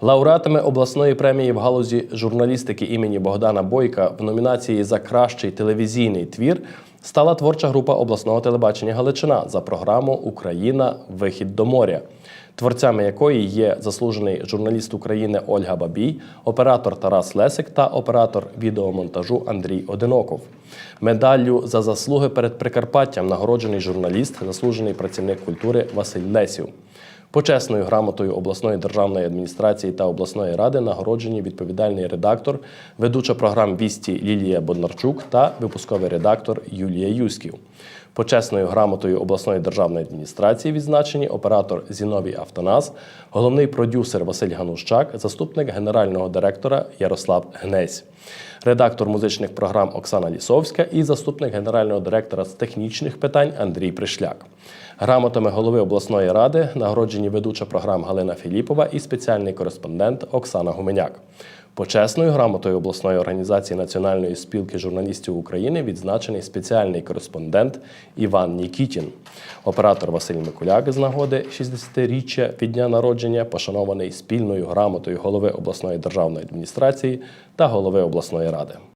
Лауреатами обласної премії в галузі журналістики імені Богдана Бойка в номінації за кращий телевізійний твір стала творча група обласного телебачення Галичина за програму Україна Вихід до моря, творцями якої є заслужений журналіст України Ольга Бабій, оператор Тарас Лесик та оператор відеомонтажу Андрій Одиноков. Медаллю за заслуги перед Прикарпаттям нагороджений журналіст, заслужений працівник культури Василь Лесів. Почесною грамотою обласної державної адміністрації та обласної ради нагороджені відповідальний редактор, ведуча програм Вісті Лілія Боднарчук та випусковий редактор Юлія Юськів. Почесною грамотою обласної державної адміністрації відзначені оператор Зіновій Автонас, головний продюсер Василь Ганущак, заступник генерального директора Ярослав Гнесь, редактор музичних програм Оксана Лісовська і заступник генерального директора з технічних питань Андрій Пришляк. Грамотами голови обласної ради нагороджені ведуча програм Галина Філіпова і спеціальний кореспондент Оксана Гуменяк. Почесною грамотою обласної організації Національної спілки журналістів України відзначений спеціальний кореспондент Іван Нікітін. Оператор Василь Микуляк з нагоди 60-річчя від дня народження, пошанований спільною грамотою голови обласної державної адміністрації та голови обласної ради.